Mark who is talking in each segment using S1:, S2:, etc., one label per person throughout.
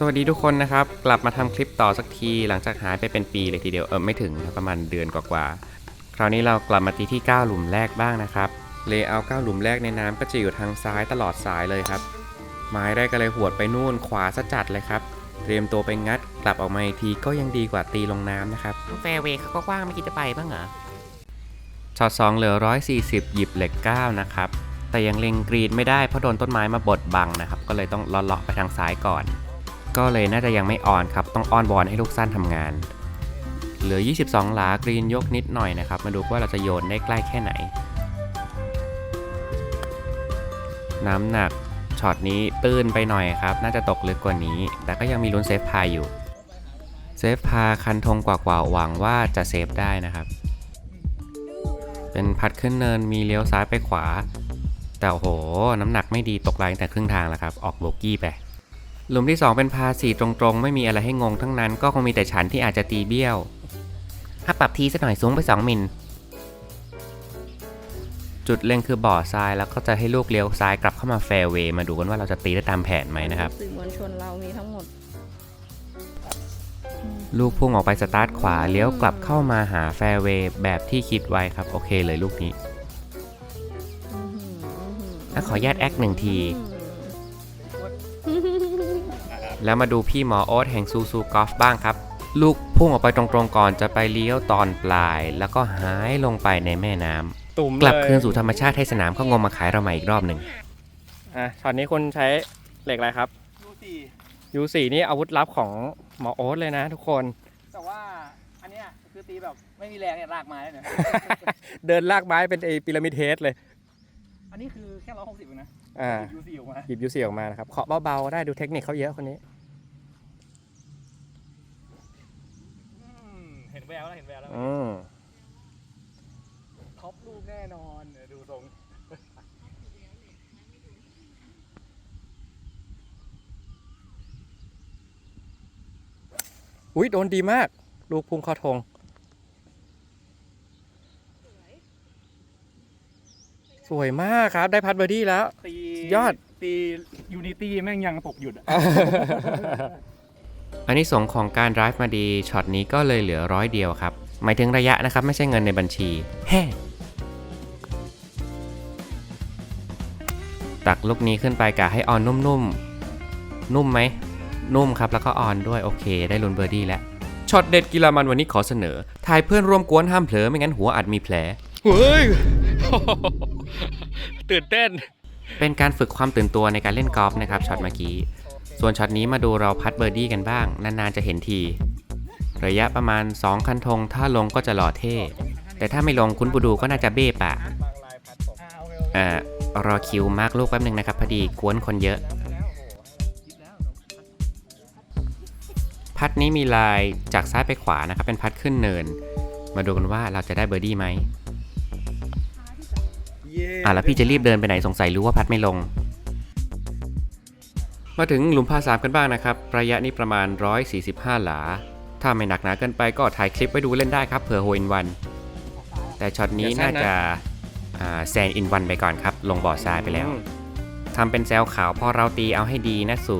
S1: สวัสดีทุกคนนะครับ กลับมาทำคลิปต่อสักทีหลังจากหายไปเป็นปีเลยทีเดียวเออไม่ถึงนะประมาณเดือนกว่าๆคราวนี้เรากลับมาตีที่ 9 หลุมแรกบ้างนะครับเลเยอร์9หลุมแรกในน้ำก็จะอยู่ทางซ้ายตลอดสายเลยครับไม้ได้ก็เลยหวดไปนู่นขวาซะจัดเลยครับเตรียมตัวไปงัดกลับออกมาอีกทีก็ยังดีกว่าตีลงน้ำนะครับ
S2: แฟร์เวย์เขาก็กว้างไม่คิดจะไปบ้างเหรอ
S1: ช็อต2เหลือ 140 หยิบเหล็ก 9 นะครับแต่ยังเล็งกรีนไม่ได้เพราะโดนต้นไม้มาบดบังนะครับก็เลยต้องเลาะๆไปทางซ้ายก่อน ก็เลยน่าจะยังไม่ออนครับ ต้องอ้อนวอนให้ลูกสั้นทำงาน เหลือ 22 หลากรีนยกนิดหน่อยนะครับ มาดูว่าเราจะโยนได้ใกล้แค่ไหน น้ำหนักช็อตนี้ตื้นไปหน่อยครับ น่าจะตกลึกกว่านี้ แต่ก็ยังมีลุ้นเซฟพายอยู่ เซฟพาคันธงกว่าๆหวังว่าจะเซฟได้นะครับ เป็นพัดขึ้นเนินมีเลี้ยวซ้ายไปขวา แต่โอ้โหน้ำหนักไม่ดีตกลายแต่ครึ่งทางแล้วครับ ออกโบกี้ไป หลุมที่ 2 เป็นพาสีตรงๆ ไม่มีอะไรให้งงทั้งนั้นก็คงมีแต่ฉันที่อาจจะตีเบี้ยวถ้าปรับทีสักหน่อยสูงไป 2 มิล จุดเล็งคือบ่อทรายแล้วก็จะให้ลูกเลี้ยวซ้ายกลับเข้ามาแฟร์เวย์มาดูกันว่าเราจะตีได้ตามแผนไหมนะครับ
S3: สื่อมวลชนเรามีทั้งหมด
S1: ลูกพุ่งออกไปสตาร์ทขวาเลี้ยวกลับเข้ามาหาแฟร์เวย์แบบที่คิดไว้ครับ โอเคเลยลูกนี้แล้วขออนุญาตแอคหนึ่งที แล้วมาดูพี่หมอโอ๊ตแห่งซูซูกอล์ฟบ้างครับ ลูกพุ่งออกไปตรงๆก่อนจะไปเลี้ยวตอนปลาย แล้วก็หายลงไปในแม่น้ำ
S4: ตุ่ม
S1: กลับ
S4: เย
S1: คืนสู่ธรรมชาติให้สนามเขางมมาขายเราใหม่อีกรอบหนึ่ง
S4: อะช็อตนี้คุณใช้เหล็กอะไรครับ U4 นี่อาวุธลับของหมอโอ๊ตเลยนะ ทุกคน
S5: แต่ว่าอันเนี้ยคือตีแบบไม่มีแรงเนี่ยลากไม้เลยเนี่ย
S4: เดินลากไม้เป็นไอพีระมิดเฮดเลย
S5: อันนี้คือแค่ร้อยหกสิบเองนะ
S4: อ่า
S5: ยูซีออกมา
S4: หยิบ U4 ออกมานะครับเคาะเบาๆได้ดูเทคนิคเขาเยอะคนนี้
S5: เห็นแววแล้วเห็นแววแล้ว
S4: อืม
S5: ท็อปลูกแน่นอนเดี๋ยวดูทรง
S4: อุ้ยโดนดีมาก ลูกพุ่งเข้าธงสวยมากครับ ได้พัดเบอร์ดี้แล้ว
S5: ตี
S4: ยอด
S5: ตียูนิตี้แม่งยังตกหยุดอะ
S1: อันนี้สงส์ของการ drive มาดีช็อตนี้ก็เลยเหลือร้อยเดียวครับ หมายถึงระยะนะครับ ไม่ใช่เงินในบัญชีแฮ่ตักลูกนี้ขึ้นไปกะให้ออนนุ่มๆ นุ่มไหม นุ่มครับแล้วก็ออนด้วย โอเค ได้ลุนเบอร์ดี้แล้วช็อตเด็ดกีฬามันวันนี้ขอเสนอถ่ายเพื่อนร่วมกวนห้ามเผลอไม่งั้นหัวอาจมีแผล
S4: เฮ้ย ตื่นเต้น
S1: เป็นการฝึกความตื่นตัวในการเล่นกอล์ฟนะครับช็อตเมื่อกี้ ส่วนช็อตนี้มาดูเราพัดเบอร์ดี้กันบ้าง นานๆจะเห็นที ระยะประมาณ 2 คันธงถ้าลงก็จะหล่อเท่ แต่ถ้าไม่ลงคุณปูดูก็น่าจะเบ้ปะ
S5: บางลากอ่า
S1: รอคิวมาร์กลูกแป๊บหนึงนะครับพอดีกวนคนเยอะ พัดนี้มีลายจากซ้ายไปขวานะครับเป็นพัดขึ้นเนิน มาดูกันว่าเราจะได้เบอร์ดี้ไหม อะแล้วพี่จะรีบเดินไปไหนสงสัยรู้ว่าพัดไม่ลง มาถึงหลุมพาสามกันบ้างนะครับ ระยะนี้ประมาณ 145 หลา ถ้าไม่หนักหนาเกินไปก็ถ่ายคลิปไว้ดูเล่นได้ครับเผื่อโฮอินวัน แต่ช็อตนี้
S4: อย่าสั้
S1: น่าน
S4: นะ
S1: จะแซงอินวันไปก่อนครับ ลงบ่อทรายไปแล้วทำเป็นแซวขาวพอเราตีเอาให้ดีนะสู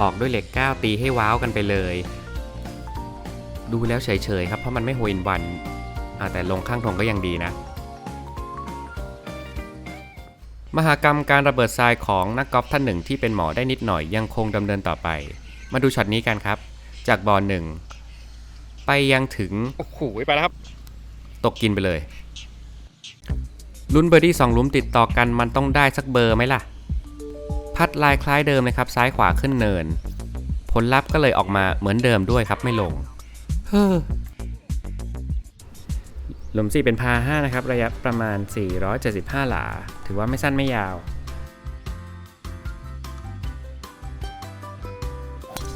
S1: ออกด้วยเหล็ก9ตีให้ว้าวกันไปเลย ดูแล้วเฉยๆครับเพราะมันไม่โฮอินวันอ่า แต่ลงข้างธงก็ยังดีนะ มหากรรมการระเบิดทรายของนักกอล์ฟท่านหนึ่งที่เป็นหมอได้นิดหน่อยยังคงดำเนินต่อไป มาดูช็อตนี้กันครับ จากบอลหนึ่งไปยังถึง
S4: โอ้โหไปแล้วครับ
S1: ตกกินไปเลยลุ้นเบอร์ดี้สองหลุมติดต่อกันมันต้องได้สักเบอร์ไหมล่ะ พัดลายคล้ายเดิมเลยครับซ้ายขวาขึ้นเนิน ผลลัพธ์ก็เลยออกมาเหมือนเดิมด้วยครับไม่ลง เฮ้อ หลุม 4 เป็นพา5นะครับ ระยะประมาณ 475 หลา ถือว่าไม่สั้นไม่ยาว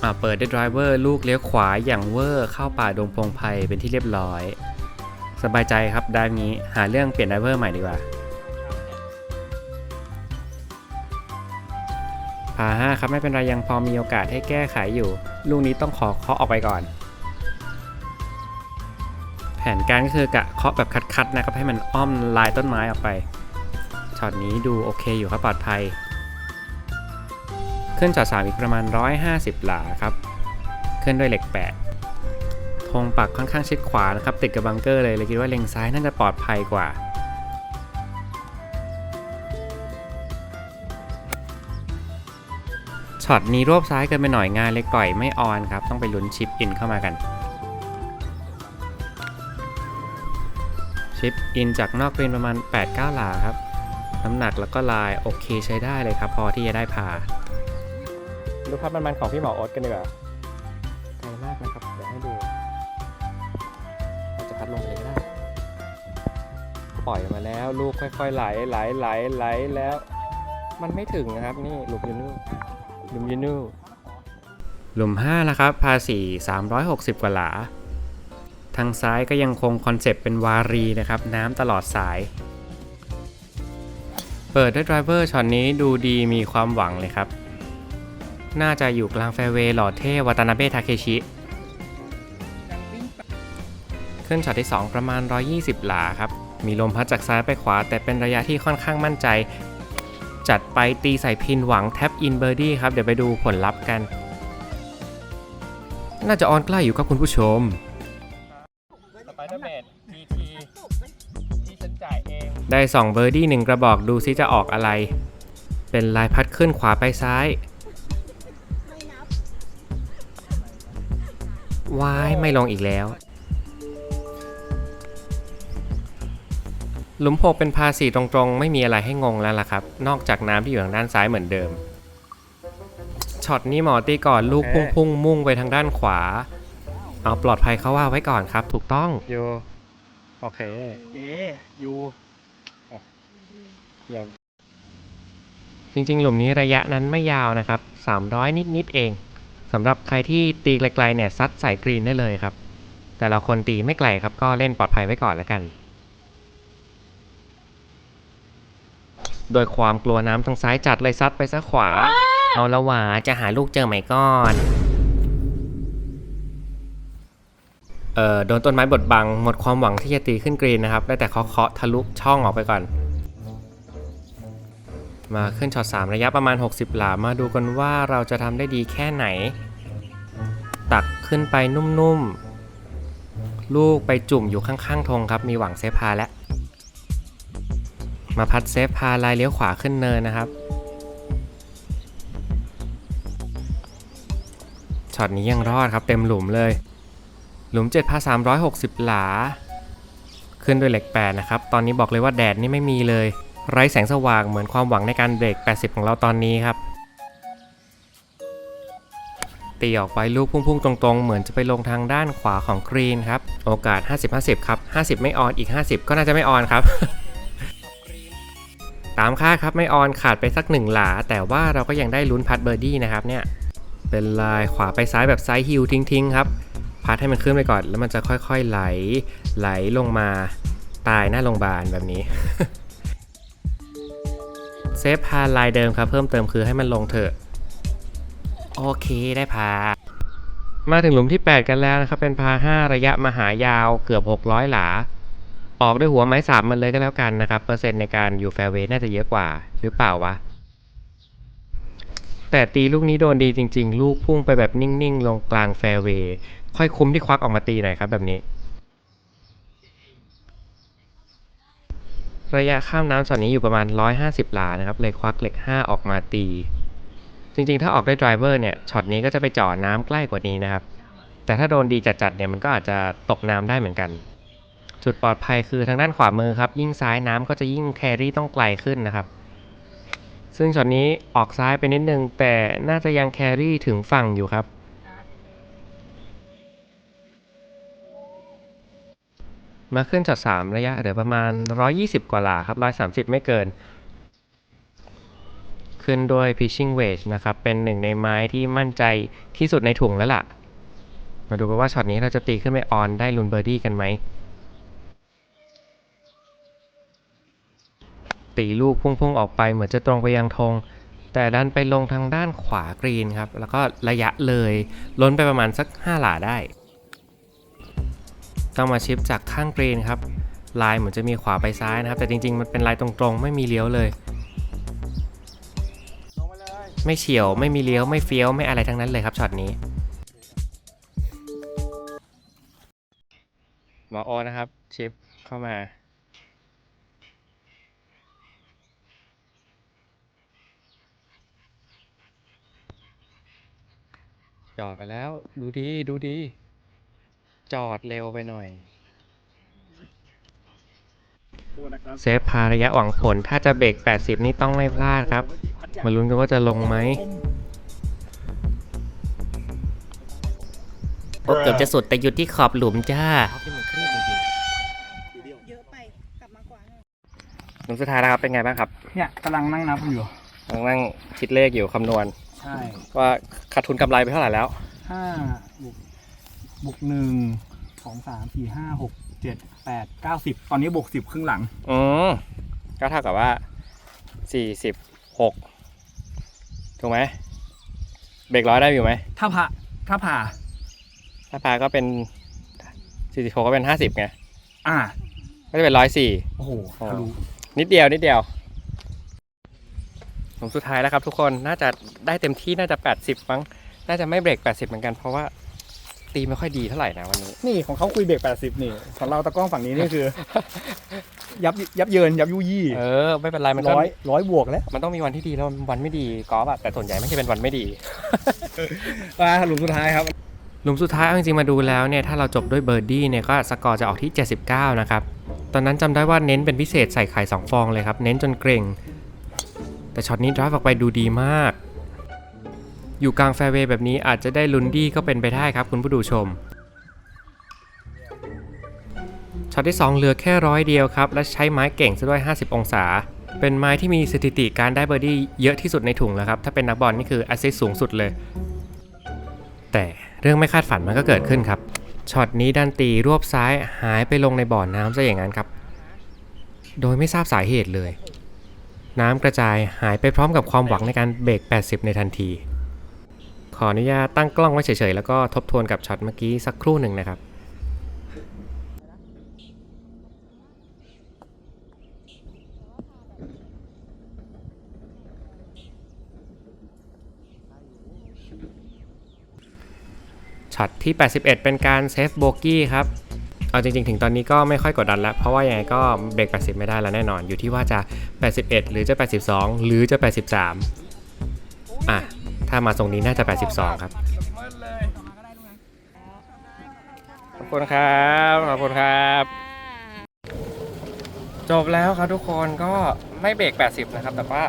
S1: อ่าเปิดด้วยไดรเวอร์ลูกเลี้ยวขวาอย่างเวอร์เข้าป่าดงพงไพเป็นที่เรียบร้อย สบายใจครับได้นี้หาเรื่องเปลี่ยนไดรเวอร์ใหม่ดีกว่าพาห้าครับไม่เป็นไรยังพอมีโอกาสให้แก้ไขอยู่ ลูกนี้ต้องขอเคาะออกไปก่อน แผนการก็คือกะเคาะแบบคัดๆนะครับให้มันอ้อมลายต้นไม้ออกไปช็อตนี้ดูโอเคอยู่ครับปลอดภัยคขึ้นจอด3อีกประมาณ 150 หลาครับขึ้นด้วยเหล็ก 8 ธงปักค่อนข้างชิดขวานะครับติดกับบังเกอร์เลยเลยคิดว่าเลงซ้ายน่าจะปลอดภัยกว่าช็อตนี้รวบซ้ายเกินไปหน่อยงานเล็กปล่อยไม่ออนครับ ต้องไปลุ้นชิปอินเข้ามากัน ชิปอินจากนอกกรีนประมาณ 8-9 หลาครับ น้ำหนักแล้วก็ลายโอเคใช้ได้เลยครับ พอที่จะได้พา
S4: ดูภาพมันๆของพี่หมอโอ๊ตกันดีกว่าไกลมากนะครับ เดี๋ยวให้ดูเราจะพัดลงไปเลยก็ได้ ปล่อยมาแล้ว ลูกค่อยๆไหลไหลไหลไหลแล้ว มันไม่ถึงนะครับ นี่หลุมยูนูหลุมยูนู
S1: หลุม 5 นะครับพาสี360 กว่าหลา ทางซ้ายก็ยังคงคอนเซปต์เป็นวารีนะครับ น้ำตลอดสาย เปิดด้วยไดรเวอร์ช็อตนี้ดูดีมีความหวังเลยครับ น่าจะอยู่กลางแฟเวย์หล่อเท่วัตานาเบะทาเคชิ ขึ้นช็อตที่ 2 ประมาณ 120 หลาครับ มีลมพัดจากซ้ายไปขวา แต่เป็นระยะที่ค่อนข้างมั่นใจ จัดไปตีใส่พินหวังแท็บอินเบอร์ดี้ครับ เดี๋ยวไปดูผลลัพธ์กัน น่าจะออนใกล้อยู่ครับคุณผู้ชม ได้2เบอร์ดี้1กระบอกดูซิจะออกอะไร เป็นลายพัดขึ้นขวาไปซ้ายวายไม่ลงอีกแล้ว หลุมหกเป็นพาสีตรงๆ ไม่มีอะไรให้งงแล้วล่ะครับ นอกจากน้ำที่อยู่ทางด้านซ้ายเหมือนเดิม ช็อตนี้หมอตีก่อนลูกพุ่งพุ่งๆมุ่งไปทางด้านขวา เอาปลอดภัยเขาว่าไว้ก่อนครับ ถูกต้อง
S4: โย โอเค
S5: เอ๊ยู
S4: เยี่ยม
S1: จริงๆ หลุมนี้ระยะนั้นไม่ยาวนะครับ 300 นิดๆเองสำหรับใครที่ตีไกลๆเนี่ยซัดใส่กรีนได้เลยครับ แต่เราคนตีไม่ไกลครับก็เล่นปลอดภัยไว้ก่อนแล้วกัน โดยความกลัวน้ำทางซ้ายจัดเลยซัดไปซะขวา
S2: เอาละหว่าจะหาลูกเจอไหมก่อน
S1: เอ่อโดนต้นไม้บดบังหมดความหวังที่จะตีขึ้นกรีนนะครับได้แต่เคาะๆทะลุช่องออกไปก่อน มาขึ้นช็อต3ระยะประมาณ 60 หลา มาดูกันว่าเราจะทำได้ดีแค่ไหน ตักขึ้นไปนุ่มๆ ลูกไปจุ่มอยู่ข้างๆธงครับ มีหวังเซฟพาแล้ว มาพัดเซฟพาลายเลี้ยวขวาขึ้นเนินนะครับ ช็อตนี้ยังรอดครับเต็มหลุมเลย หลุม7พา360 หลา ขึ้นด้วยเหล็ก8นะครับ ตอนนี้บอกเลยว่าแดดนี่ไม่มีเลย ไร้แสงสว่างเหมือนความหวังในการเบรก 80 ของเราตอนนี้ครับ ตีออกไปลูกพุ่งๆ ตรงๆ เหมือนจะไปลงทางด้านขวาของกรีนครับ โอกาส 50-50 ครับ 50 ไม่ออนอีก 50 ก็น่าจะไม่ออนครับ ตามคาดครับไม่ออนขาดไปสักหนึ่งหลา แต่ว่าเราก็ยังได้ลุ้นพัดเบอร์ดี้นะครับเนี่ยเป็นลายขวาไปซ้ายแบบไซด์ฮิลทิ้งๆครับพัดให้มันขึ้นไปก่อน แล้วมันจะค่อยๆไหลไหลลงมาตายหน้าโรงพยาบาลแบบนี้ เซฟพาลายเดิมครับ เพิ่มเติมคือให้มันลงเถอะ โอเคได้พา มาถึงหลุมที่ 8 กันแล้วนะครับ เป็นพา 5 ระยะมหายาวเกือบ 600 หลา ออกด้วยหัวไม้สามมันเลยก็แล้วกันนะครับ เปอร์เซ็นต์ในการอยู่แฟร์เวย์น่าจะเยอะกว่า หรือเปล่าวะ แต่ตีลูกนี้โดนดีจริง ๆ ลูกพุ่งไปแบบนิ่ง ๆ ลงกลางแฟร์เวย์ค่อยคุ้มที่ควักออกมาตีหน่อยครับแบบนี้ ระยะข้ามน้ำส่วนนี้อยู่ประมาณ 150 หลานะครับ เลยควักเหล็ก 5 ออกมาตี จริงๆ ถ้าออกด้วยไดรเวอร์เนี่ยช็อตนี้ก็จะไปจ่อน้ำใกล้กว่านี้นะครับ แต่ถ้าโดนดีจัดๆเนี่ยมันก็อาจจะตกน้ำได้เหมือนกัน จุดปลอดภัยคือทางด้านขวามือครับ ยิ่งซ้ายน้ำก็จะยิ่งแครี่ต้องไกลขึ้นนะครับ ซึ่งช็อตนี้ออกซ้ายไปนิดนึงแต่น่าจะยังแครี่ถึงฝั่งอยู่ครับ มาขึ้นช็อต3ระยะเดี๋ยวประมาณ 120 กว่าหลาครับ 130 ไม่เกิน ขึ้นด้วย pitching wedge นะครับ เป็นหนึ่งในไม้ที่มั่นใจที่สุดในถุงแล้วล่ะ มาดูกันว่าช็อตนี้เราจะตีขึ้นไปออนได้ลุนเบอร์ดี้กันไหม ตีลูกพุ่งๆออกไปเหมือนจะตรงไปยังธงแต่ดันไปลงทางด้านขวากรีนครับ แล้วก็ระยะเลยล้นไปประมาณสัก 5 หลาได้ ต้องมาชิปจากข้างเกรนครับลายเหมือนจะมีขวาไปซ้ายนะครับ แต่จริงๆ มันเป็นลายตรงๆ ไม่มีเลี้ยวเลย
S5: ไปเลย
S1: ไม่เฉียวไม่มีเลี้ยวไม่เฟี้ยวไม่อะไรทั้งนั้นเลยครับช็อตนี้
S4: หมอโอนะครับ ชิปเข้ามาจอดไปแล้ว ดูดี ดูดี จอดเร็วไปหน่อย
S1: เซฟพาระยะหวังผล ถ้าจะเบรก 80 นี่ต้องไม่พลาดครับ มาลุ้นกันว่าจะลงไหม
S2: โอ้เกือบจะสุดแต่หยุดที่ขอบหลุมจ้า
S3: เยอะไปกลับมากว่าหน่อย
S4: หลุมสุดท้ายนะครับเป็นไงบ้างครับ
S5: เนี่ยกำลังนั่งนับอยู่
S4: กำลังนั่งคิดเลขอยู่คำนวณ
S5: ใช่
S4: ว่าขาดทุนกำไรไปเท่าไหร่แล้ว
S5: ห้า บวกบวกหนึ่งสองสามสี่ห้าหกเจ็ดแปดเก้าสิบตอนนี้บวกสิบครึ่งหลัง
S4: อืมก็เท่ากับว่าสี่สิบหกถูกไหมเบรกร้อยได้อยู่ไหม
S5: ถ้าผ่าถ้าผ่า
S4: ถ้าพาก็เป็นสี่สิบหกก็เป็นห้าสิบไง
S5: อ่า
S4: ก็จะเป็นร้อยสี่
S5: โอ้โห
S4: อ๋อ
S5: ทะลุ
S4: นิดเดียวนิดเดียว ผมสุดท้ายแล้วครับทุกคนน่าจะได้เต็มที่น่าจะแปดสิบมั้งน่าจะไม่เบรกแปดสิบเหมือนกันเพราะว่า ตีไม่ค่อยดีเท่าไหร่นะวันนี้
S5: นี่ของเขาคุยเบรกแปดสิบนี่ของเราตะกล้องฝั่งนี้นี่คือ ยับยับเยินยับยุยี่
S4: เออ ไม่เป็นไรมันก็
S5: ร้อยร้อยบวกแล้ว
S4: มันต้องมีวันที่ดีแล้ววันไม่ดีกอล์ฟอะแต่ส่วนใหญ่ไม่ใช่เป็นวันไม่ดี
S5: มาหลุมสุดท้ายครับ
S1: หลุมสุดท้ายเอาจริงๆมาดูแล้วเนี่ยถ้าเราจบด้วยเบอร์ดี้เนี่ยก็สกอร์จะออกที่ 79 นะครับ ตอนนั้นจำได้ว่าเน้นเป็นพิเศษใส่ไข่2ฟองเลยครับ เน้นจนเกรงแต่ช็อตนี้ดรายออกไปดูดีมาก อยู่กลางแฟร์เวย์แบบนี้อาจจะได้ลุนดี้ก็เป็นไปได้ครับคุณผู้ดูชมช็อตที่ 2 เหลือแค่ร้อยเดียวครับ และใช้ไม้เก่งซะด้วย 50 องศา เป็นไม้ที่มีสถิติการได้เบอร์ดี้เยอะที่สุดในถุงแล้วครับ ถ้าเป็นนักบอลนี่คือแอสซิสสูงสุดเลย แต่เรื่องไม่คาดฝันมันก็เกิดขึ้นครับช็อตนี้ดันตีรวบซ้ายหายไปลงในบ่อน้ำซะอย่างนั้นครับ โดยไม่ทราบสาเหตุเลย น้ำกระจายหายไปพร้อมกับความหวังในการเบรก80 ในทันที ออนุญาตตั้งกล้องไว้เฉยๆ แล้วก็ทบทวนกับช็อตเมื่อกี้สักครู่หนึ่งนะครับช็อตที่ 81 เป็นการเซฟโบกี้ครับ เอาจริงๆ ถึงตอนนี้ก็ไม่ค่อยกดดันแล้ว เพราะว่ายังไงก็เบรก 80 ไม่ได้แล้วแน่นอน อยู่ที่ว่าจะ 81 หรือจะ 82 หรือจะ 83 อะ ถ้ามาทรงนี้น่าจะ 82 ครับ
S4: ขอบคุณครับ ขอบคุณครับ จบแล้วครับทุกคนก็ไม่เบรก 80 นะครับ แต่ว่า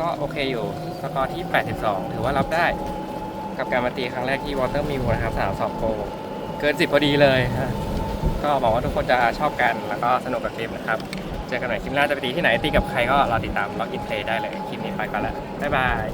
S4: ก็โอเคอยู่สกอร์ที่ 82 ถือว่ารับได้ กับการมาตีครั้งแรกที่วอเตอร์มิลนะครับสามสอบโกเกิน 10 พอดีเลยฮะก็หวังว่าทุกคนจะชอบกันแล้วก็สนุกกับคลิปนะครับ เจอกันใหม่คลิปหน้าจะไปตีที่ไหนตีกับใครก็รอติดตามล็อกอินเพลย์ได้เลยคลิปนี้ไปก่อนละบ๊ายบาย